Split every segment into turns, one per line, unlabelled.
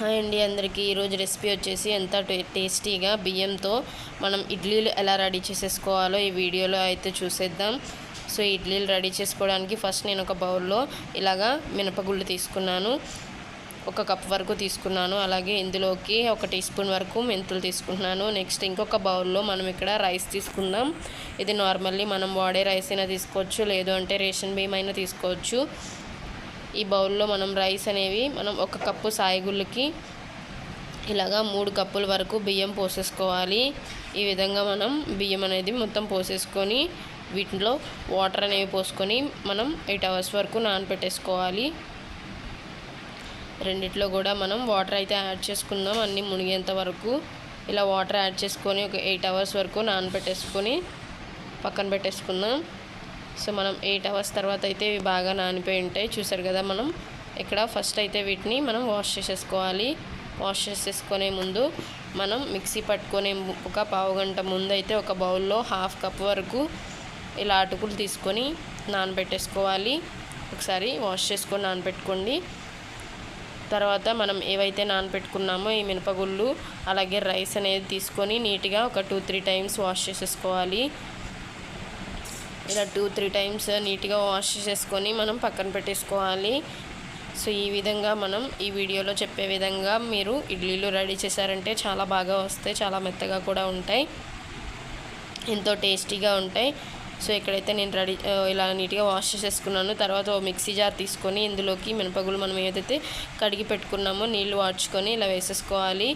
Hi అండి అందరికీ. ఈరోజు రెసిపీ వచ్చేసి ఎంత టే- టేస్టీగా బియ్యంతో మనం ఇడ్లీలు ఎలా రెడీ చేసేసుకోవాలో ఈ వీడియోలో అయితే చూసేద్దాం. సో ఇడ్లీలు రెడీ చేసుకోవడానికి ఫస్ట్ నేను ఒక బౌల్లో ఇలాగా మినపగుళ్ళు తీసుకున్నాను. ఒక కప్ వరకు తీసుకున్నాను. అలాగే ఇందులోకి ఒక టీ స్పూన్ వరకు మెంతులు తీసుకుంటున్నాను. నెక్స్ట్ ఇంకొక బౌల్లో మనం ఇక్కడ రైస్ తీసుకుందాం. ఇది నార్మల్లీ మనం వాడే రైస్ అయినా తీసుకోవచ్చు లేదు అంటే రేషన్ బియ్యం అయినా తీసుకోవచ్చు. ఈ బౌల్లో మనం రైస్ అనేవి మనం ఒక కప్పు సాయిగుళ్ళకి ఇలాగా మూడు కప్పుల వరకు బియ్యం పోసేసుకోవాలి. ఈ విధంగా మనం బియ్యం అనేది మొత్తం పోసేసుకొని వీటిలో వాటర్ అనేవి పోసుకొని మనం ఎయిట్ అవర్స్ వరకు నానబెట్టేసుకోవాలి రెండిట్లో కూడా మనం వాటర్ అయితే యాడ్ చేసుకుందాం. అన్నీ మునిగేంత వరకు ఇలా వాటర్ యాడ్ చేసుకొని ఒక ఎయిట్ అవర్స్ వరకు నానబెట్టేసుకొని పక్కన పెట్టేసుకుందాం. సో మనం ఎయిట్ అవర్స్ తర్వాత అయితే ఇవి బాగా నానిపోయి ఉంటాయి. చూసారు కదా మనం ఇక్కడ ఫస్ట్ అయితే వీటిని మనం వాష్ చేసేసుకోవాలి. వాష్ చేసేసుకునే ముందు మనం మిక్సీ పట్టుకునే ఒక పావు గంట ముందు అయితే ఒక బౌల్లో హాఫ్ కప్ వరకు ఇలా అటుకులు తీసుకొని నానబెట్టేసుకోవాలి. ఒకసారి వాష్ చేసుకొని నానబెట్టుకోండి. తర్వాత మనం ఏవైతే నానబెట్టుకున్నామో ఈ మినపగుళ్ళు అలాగే రైస్ అనేది తీసుకొని నీట్గా ఒక టూ త్రీ టైమ్స్ వాష్ చేసేసుకోవాలి. ఇలా టూ త్రీ టైమ్స్ నీట్గా వాష్ చేసుకొని మనం పక్కన పెట్టేసుకోవాలి. సో ఈ విధంగా మనం ఈ వీడియోలో చెప్పే విధంగా మీరు ఇడ్లీలు రెడీ చేశారంటే చాలా బాగా వస్తాయి చాలా మెత్తగా కూడా ఉంటాయి. ఎంతో టేస్టీగా ఉంటాయి. సో ఇక్కడైతే నేను రెడీ ఇలా నీట్గా వాష్ చేసేసుకున్నాను తర్వాత ఓ మిక్సీ జార్ తీసుకొని ఇందులోకి మినపగులు మనం ఏదైతే కడిగి పెట్టుకున్నామో నీళ్ళు వాడ్చుకొని ఇలా వేసేసుకోవాలి.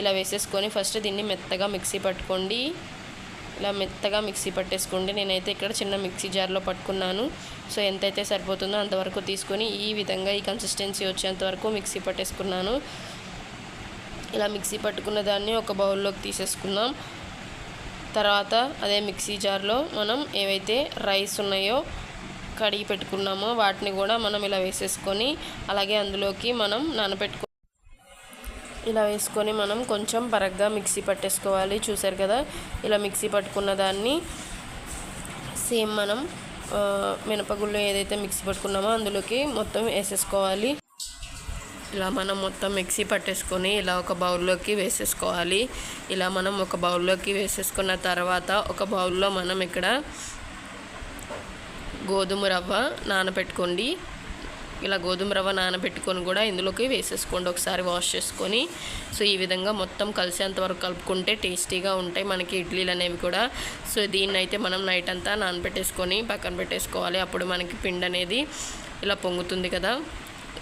ఇలా వేసేసుకొని ఫస్ట్ దీన్ని మెత్తగా మిక్సీ పట్టుకోండి. ఇలా మెత్తగా మిక్సీ పట్టేసుకోండి. నేనైతే ఇక్కడ చిన్న మిక్సీ జార్లో పట్టుకున్నాను. సో ఎంతైతే సరిపోతుందో అంతవరకు తీసుకొని ఈ విధంగా ఈ కన్సిస్టెన్సీ వచ్చేంత వరకు మిక్సీ పట్టేసుకున్నాను. ఇలా మిక్సీ పట్టుకున్న దాన్ని ఒక బౌల్లోకి తీసేసుకుందాం. తర్వాత అదే మిక్సీ జార్లో మనం ఏవైతే రైస్ ఉన్నాయో కడిగి పెట్టుకున్నామో వాటిని కూడా మనం ఇలా వేసేసుకొని అలాగే అందులోకి మనం నానబెట్టుకు ఇలా వేసుకొని మనం కొంచెం పరగ్గా మిక్సీ పట్టేసుకోవాలి. చూసారు కదా? ఇలా మిక్సీ పట్టుకున్న దాన్ని సేమ్ మనం మినపగుళ్ళు ఏదైతే మిక్సీ పట్టుకున్నామో అందులోకి మొత్తం వేసేసుకోవాలి. ఇలా మనం మొత్తం మిక్సీ పట్టేసుకొని ఇలా ఒక బౌల్లోకి వేసేసుకోవాలి. ఇలా మనం ఒక బౌల్లోకి వేసేసుకున్న తర్వాత ఒక బౌల్లో మనం ఇక్కడ గోధుమ రవ్వ నానబెట్టుకోండి. ఇలా గోధుమ రవ్వ నానబెట్టుకొని కూడా ఇందులోకి వేసేసుకోండి. ఒకసారి వాష్ చేసుకొని. సో ఈ విధంగా మొత్తం కలిసేంత వరకు కలుపుకుంటే టేస్టీగా ఉంటాయి. మనకి ఇడ్లీలు అనేవి కూడా. సో దీన్ని అయితే మనం నైట్ అంతా నానబెట్టేసుకొని పక్కన పెట్టేసుకోవాలి. అప్పుడు మనకి పిండి అనేది ఇలా పొంగుతుంది కదా.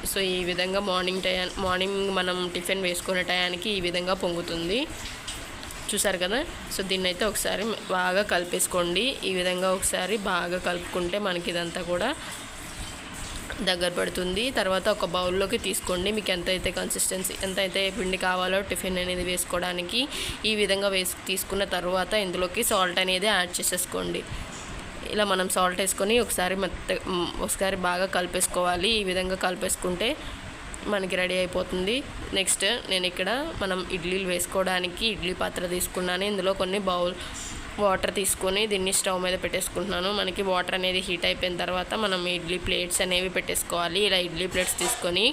సో ఈ విధంగా మార్నింగ్ టైం మార్నింగ్ మనం టిఫిన్ వేసుకునే టయానికి ఈ విధంగా పొంగుతుంది. చూసారు కదా? సో దీన్ని అయితే ఒకసారి బాగా కలిపేసుకోండి. ఈ విధంగా ఒకసారి బాగా కలుపుకుంటే మనకి ఇదంతా కూడా దగ్గర పడుతుంది. తర్వాత ఒక బౌల్లోకి తీసుకోండి. మీకు ఎంత అయితే కన్సిస్టెన్సీ ఎంత అయితే పిండి కావాలో టిఫిన్ అనేది వేసుకోవడానికి ఈ విధంగా వేసి తీసుకున్న తర్వాత ఇందులోకి సాల్ట్ అనేది యాడ్ చేసేసుకోండి. ఇలా మనం సాల్ట్ వేసుకొని ఒకసారి మెత్త ఒకసారి బాగా కలిపేసుకోవాలి. ఈ విధంగా కలిపేసుకుంటే మనకి రెడీ అయిపోతుంది. నెక్స్ట్ నేను ఇక్కడ మనం ఇడ్లీలు వేసుకోవడానికి ఇడ్లీ పాత్ర తీసుకున్నాను. ఇందులో కొన్ని బౌల్ వాటర్ తీసుకొని దీన్ని స్టవ్ మీద పెట్టేసుకుంటున్నాను. మనకి వాటర్ అనేది హీట్ అయిపోయిన తర్వాత మనం ఇడ్లీ ప్లేట్స్ అనేవి పెట్టేసుకోవాలి. ఇలా ఇడ్లీ ప్లేట్స్ తీసుకొని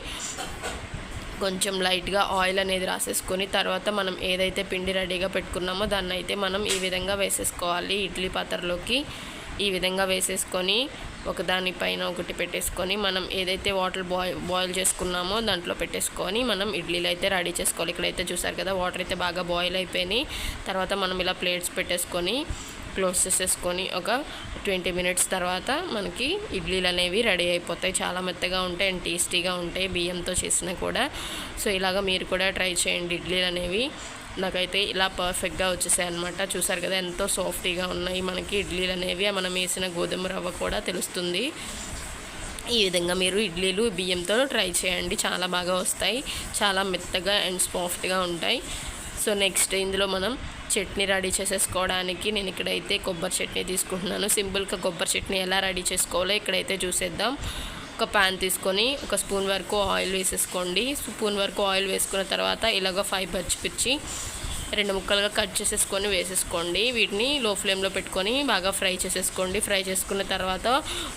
కొంచెం లైట్గా ఆయిల్ అనేది రాసేసుకొని తర్వాత మనం ఏదైతే పిండి రెడీగా పెట్టుకున్నామో దాన్ని అయితే మనం ఈ విధంగా వేసేసుకోవాలి ఇడ్లీ పాత్రలోకి. ఈ విధంగా వేసేసుకొని ఒకదానిపైన ఒకటి పెట్టేసుకొని మనం ఏదైతే వాటర్ బాయ్ బాయిల్ చేసుకున్నామో దాంట్లో పెట్టేసుకొని మనం ఇడ్లీలు అయితే రెడీ చేసుకోవాలి. ఇక్కడైతే చూసారు కదా వాటర్ అయితే బాగా బాయిల్ అయిపోయినాయి. తర్వాత మనం ఇలా ప్లేట్స్ పెట్టేసుకొని క్లోజ్ చేసేసుకొని ఒక ట్వంటీ మినిట్స్ తర్వాత మనకి ఇడ్లీలు అనేవి రెడీ అయిపోతాయి. చాలా మెత్తగా ఉంటాయి అండ్ టేస్టీగా ఉంటాయి బియ్యంతో చేసినా కూడా. సో ఇలాగ మీరు కూడా ట్రై చేయండి. ఇడ్లీలు అనేవి నాకైతే ఇలా పర్ఫెక్ట్గా వచ్చేసాయి అనమాట చూసారు కదా ఎంతో సాఫ్టీగా ఉన్నాయి మనకి ఇడ్లీలు అనేవి. మనం వేసిన గోధుమ రవ్వ కూడా తెలుస్తుంది. ఈ విధంగా మీరు ఇడ్లీలు బియ్యంతో ట్రై చేయండి. చాలా బాగా వస్తాయి. చాలా మెత్తగా అండ్ సాఫ్ట్గా ఉంటాయి. సో నెక్స్ట్ ఇందులో మనం చట్నీ రెడీ చేసేసుకోవడానికి నేను ఇక్కడైతే కొబ్బరి చట్నీ తీసుకుంటున్నాను. సింపుల్గా కొబ్బరి చట్నీ ఎలా రెడీ చేసుకోవాలో ఇక్కడైతే చూసేద్దాం. ఒక ప్యాన్ తీసుకొని ఒక స్పూన్ వరకు ఆయిల్ వేసేసుకోండి. స్పూన్ వరకు ఆయిల్ వేసుకున్న తర్వాత ఇలాగ ఫైవ్ పచ్చిమిర్చి రెండు ముక్కలుగా కట్ చేసేసుకొని వేసేసుకోండి. వీటిని లో ఫ్లేమ్లో పెట్టుకొని బాగా ఫ్రై చేసేసుకోండి. ఫ్రై చేసుకున్న తర్వాత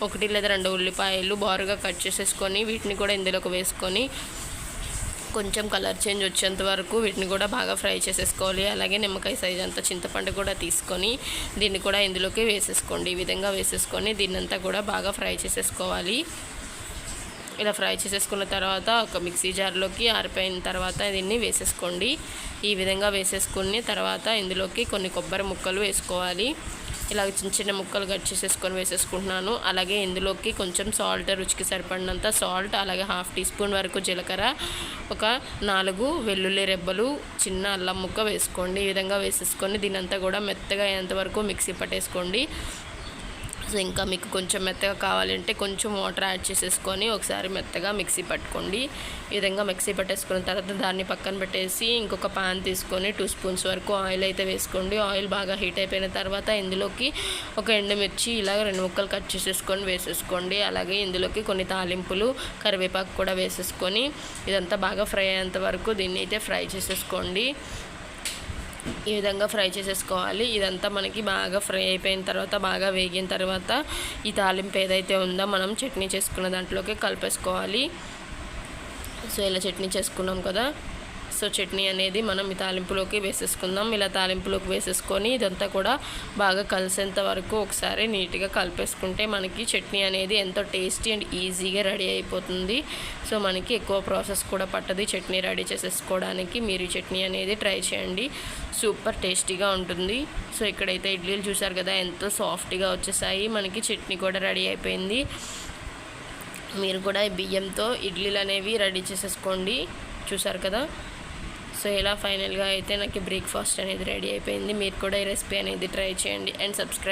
ఒకటి లేదా రెండు ఉల్లిపాయలు బారుగా కట్ చేసేసుకొని వీటిని కూడా ఇందులోకి వేసుకొని కొంచెం కలర్ చేంజ్ వచ్చేంత వరకు వీటిని కూడా బాగా ఫ్రై చేసేసుకోవాలి. అలాగే నిమ్మకాయ సైజ్ అంతా చింతపండు కూడా తీసుకొని దీన్ని కూడా ఇందులోకి వేసేసుకోండి. ఈ విధంగా వేసేసుకొని దీన్నంతా కూడా బాగా ఫ్రై చేసేసుకోవాలి. ఇలా ఫ్రై చేసేసుకున్న తర్వాత ఒక మిక్సీ జార్లోకి ఆరిపోయిన తర్వాత దీన్ని వేసేసుకోండి. ఈ విధంగా వేసేసుకుని తర్వాత ఇందులోకి కొన్ని కొబ్బరి ముక్కలు వేసుకోవాలి. ఇలా చిన్న చిన్న ముక్కలు కట్ చేసేసుకొని వేసేసుకుంటున్నాను. అలాగే ఇందులోకి కొంచెం సాల్ట్ రుచికి సరిపడినంత సాల్ట్ అలాగే హాఫ్ టీ స్పూన్ వరకు జీలకర్ర ఒక నాలుగు వెల్లుల్లి రెబ్బలు చిన్న అల్లం ముక్క వేసుకోండి. ఈ విధంగా వేసేసుకొని దీనంతా కూడా మెత్తగా అయ్యేంత వరకు మిక్సీ పట్టేసుకోండి. ఇంకా మీకు కొంచెం మెత్తగా కావాలంటే కొంచెం వాటర్ యాడ్ చేసేసుకొని ఒకసారి మెత్తగా మిక్సీ పట్టుకోండి. ఈ విధంగా మిక్సీ పట్టేసుకున్న తర్వాత దాన్ని పక్కన పెట్టేసి ఇంకొక పాన్ తీసుకొని టూ స్పూన్స్ వరకు ఆయిల్ అయితే వేసుకోండి. ఆయిల్ బాగా హీట్ అయిపోయిన తర్వాత ఇందులోకి ఒక ఎండుమిర్చి ఇలాగ రెండు ముక్కలు కట్ చేసేసుకొని వేసేసుకోండి. అలాగే ఇందులోకి కొన్ని తాలింపులు కరివేపాకు కూడా వేసేసుకొని ఇదంతా బాగా ఫ్రై అయ్యేంత వరకు దీన్ని అయితే ఫ్రై చేసేసుకోండి. ఈ విధంగా ఫ్రై చేసేసుకోవాలి. ఇదంతా మనకి బాగా ఫ్రై అయిపోయిన తర్వాత బాగా వేగిన తర్వాత ఈ తాలింపు ఏదైతే ఉందో మనం చట్నీ చేసుకున్న దాంట్లోకి కలిపేసుకోవాలి. సో ఇలా చట్నీ చేసుకున్నాం కదా. సో చట్నీ అనేది మనం ఈ తాలింపులోకి వేసేసుకుందాం. ఇలా తాలింపులోకి వేసేసుకొని ఇదంతా కూడా బాగా కలిసేంత వరకు ఒకసారి నీట్గా కలిపేసుకుంటే మనకి చట్నీ అనేది ఎంతో టేస్టీ అండ్ ఈజీగా రెడీ అయిపోతుంది. సో మనకి ఎక్కువ ప్రాసెస్ కూడా పట్టదు చట్నీ రెడీ చేసేసుకోవడానికి. మీరు చట్నీ అనేది ట్రై చేయండి. సూపర్ టేస్టీగా ఉంటుంది. సో ఇక్కడైతే ఇడ్లీలు చూసారు కదా ఎంతో సాఫ్ట్గా వచ్చేసాయి. మనకి చట్నీ కూడా రెడీ అయిపోయింది. మీరు కూడా ఈ బియ్యంతో ఇడ్లీలు అనేవి రెడీ చేసేసుకోండి. చూసారు కదా? సో ఇలా ఫైనల్గా అయితే నాకు బ్రేక్ఫాస్ట్ అనేది రెడీ అయిపోయింది. మీరు కూడా ఈ రెసిపీ అనేది ట్రై చేయండి. And subscribe